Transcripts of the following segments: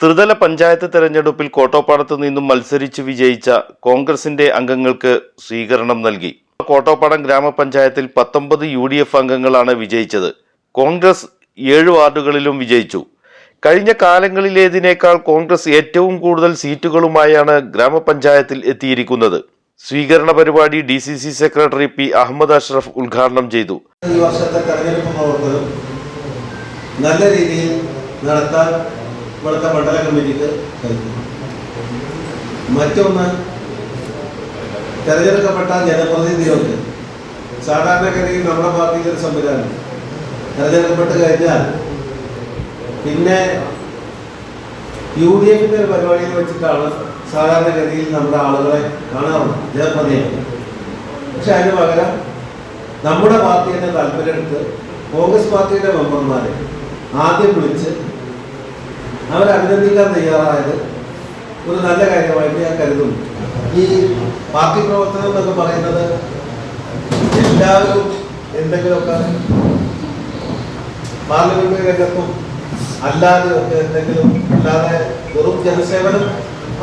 ത്രിതല പഞ്ചായത്ത് തെരഞ്ഞെടുപ്പിൽ കോട്ടോപ്പാടത്ത് നിന്നും മത്സരിച്ച് വിജയിച്ച കോൺഗ്രസിന്റെ അംഗങ്ങൾക്ക് സ്വീകരണം നൽകി. കോട്ടോപ്പാടം ഗ്രാമപഞ്ചായത്തിൽ പത്തൊമ്പത് യു ഡി എഫ് അംഗങ്ങളാണ് വിജയിച്ചത്. കോൺഗ്രസ് ഏഴ് വാർഡുകളിലും വിജയിച്ചു. കഴിഞ്ഞ കാലങ്ങളിലേതിനേക്കാൾ കോൺഗ്രസ് ഏറ്റവും കൂടുതൽ സീറ്റുകളുമായാണ് ഗ്രാമപഞ്ചായത്തിൽ എത്തിയിരിക്കുന്നത്. സ്വീകരണ പരിപാടി D C C secretary P Ahammed Ashraf ഉദ്ഘാടനം ചെയ്തു. ഈ വർഷത്തെ തെരഞ്ഞെടുപ്പ് നല്ല രീതിയിൽ നടത്താൻ ഇവിടുത്തെ മണ്ഡല കമ്മിറ്റിക്ക് കഴിഞ്ഞു മറ്റൊന്ന് തെരഞ്ഞെടുക്കപ്പെട്ട ജനപ്രതിനിധികൾക്ക് സാധാരണഗതിയിൽ നമ്മുടെ പാർട്ടിയിൽ ഒരു സംവിധാനം. തെരഞ്ഞെടുക്കപ്പെട്ട് കഴിഞ്ഞാൽ പിന്നെ യു ഡി എഫിന്റെ ഒരു പരിപാടിയിൽ വെച്ചിട്ടാണ് സാധാരണഗതിയിൽ നമ്മുടെ ആളുകളെ കാണാറുള്ളത് ജനപ്രതിനിധികൾ. പക്ഷെ അതിന് പകരം നമ്മുടെ പാർട്ടിയുടെ താല്പര്യമെടുത്ത് കോൺഗ്രസ് പാർട്ടിയുടെ മെമ്പർമാരെ ആദ്യം വിളിച്ച് അവരെ അഭിനന്ദിക്കാൻ തയ്യാറായത് ഒരു നല്ല കാര്യമായിട്ട് ഞാൻ കരുതുന്നു. ഈ പാർട്ടി പ്രവർത്തനം എന്നൊക്കെ പറയുന്നത് എല്ലാവരും എന്തെങ്കിലുമൊക്കെ പാർലമെന്റ് രംഗത്തും അല്ലാതെ ഒക്കെ എന്തെങ്കിലും അല്ലാതെ വെറും ജനസേവനം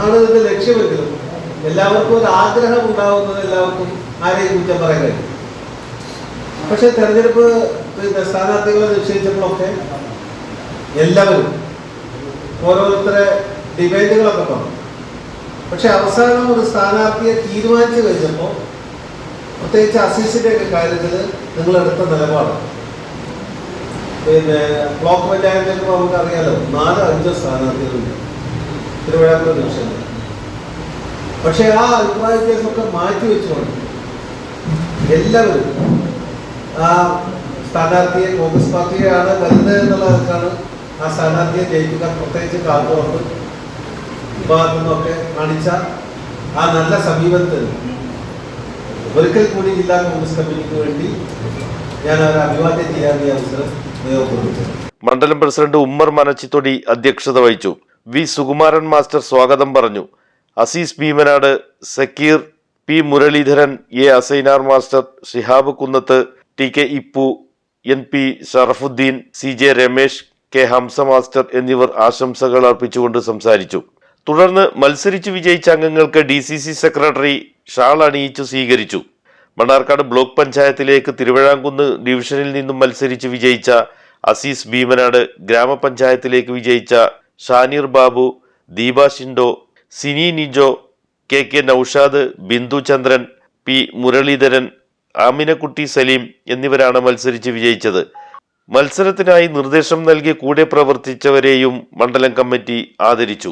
ആണ് ഇതിന്റെ ലക്ഷ്യമെങ്കിലും എല്ലാവർക്കും ഒരു ആഗ്രഹം ഉണ്ടാവുന്നത് എല്ലാവർക്കും ആരെയും കുറ്റം പറയാൻ കഴിയും. പക്ഷെ തെരഞ്ഞെടുപ്പ് സ്ഥാനാർത്ഥികളെ നിശ്ചയിച്ചപ്പോഴൊക്കെ എല്ലാവരും ഓരോരുത്തരെ ഡിബേറ്റുകളൊക്കെ പറഞ്ഞു. പക്ഷെ അവസാനം ഒരു സ്ഥാനാർത്ഥിയെ തീരുമാനിച്ചു കഴിഞ്ഞപ്പോൾ പ്രത്യേകിച്ച് അസീസിന്റെ ഒക്കെ കാര്യത്തിൽ നിങ്ങൾ എടുത്ത നിലപാട്. പിന്നെ ബ്ലോക്ക് പഞ്ചായത്തിൽ നമുക്ക് അറിയാലോ നാല് അഞ്ചോ സ്ഥാനാർത്ഥികളുണ്ട്. തിരുവനന്തപുരം നിമിഷങ്ങൾ പക്ഷെ ആ അഭിപ്രായ വ്യത്യാസമൊക്കെ മാറ്റി വെച്ചുകൊണ്ട് എല്ലാവരും ആ സ്ഥാനാർത്ഥിയെ കോൺഗ്രസ് പാർട്ടിയാണ് വലുത് എന്നുള്ളതൊക്കെയാണ് ആ സ്ഥാനാർത്ഥിയെ ജയിപ്പിക്കാൻ പ്രത്യേകിച്ച് കാർഗോണ്ട് വിഭാഗത്തുനിന്നൊക്കെ കാണിച്ച ആ നല്ല സമീപത്തിൽ ഒരിക്കൽ കൂടി ജില്ലാ കോൺഗ്രസ് കമ്മിറ്റിക്ക് വേണ്ടി ഞാൻ അവരെ അഭിവാദ്യം ചെയ്യാൻ ഈ അവസരം ഉപയോഗപ്പെടുത്തി മണ്ഡലം പ്രസിഡന്റ് ഉമ്മർ മനച്ചിത്തൊടി അധ്യക്ഷത വഹിച്ചു. വി സുകുമാരൻ മാസ്റ്റർ സ്വാഗതം പറഞ്ഞു. Azeez Bheemanad Sakkeer P Muraleedharan A Asainar master Shihab Kunnath T K Ippu N P Sharafudheen C J Ramesh K Hamza master എന്നിവർ ആശംസകൾ അർപ്പിച്ചുകൊണ്ട് സംസാരിച്ചു. തുടർന്ന് മത്സരിച്ച് വിജയിച്ച അംഗങ്ങൾക്ക് D C C secretary shawl അണിയിച്ചു സ്വീകരിച്ചു. മണ്ണാർക്കാട് ബ്ലോക്ക് പഞ്ചായത്തിലേക്ക് തിരുവിഴാംകുന്ന് ഡിവിഷനിൽ നിന്നും മത്സരിച്ച് വിജയിച്ച അസീസ് ഭീമനാട് ഗ്രാമപഞ്ചായത്തിലേക്ക് വിജയിച്ച Shaneer Babu Deepa Shindo Sini Nijo K K Noushad Bindu Chandran P Muraleedharan Aminakutty Saleem എന്നിവരാണ് മത്സരിച്ച് വിജയിച്ചത്. മത്സരത്തിനായി നിർദ്ദേശം നൽകി കൂടെ പ്രവർത്തിച്ചവരെയും മണ്ഡലം കമ്മിറ്റി ആദരിച്ചു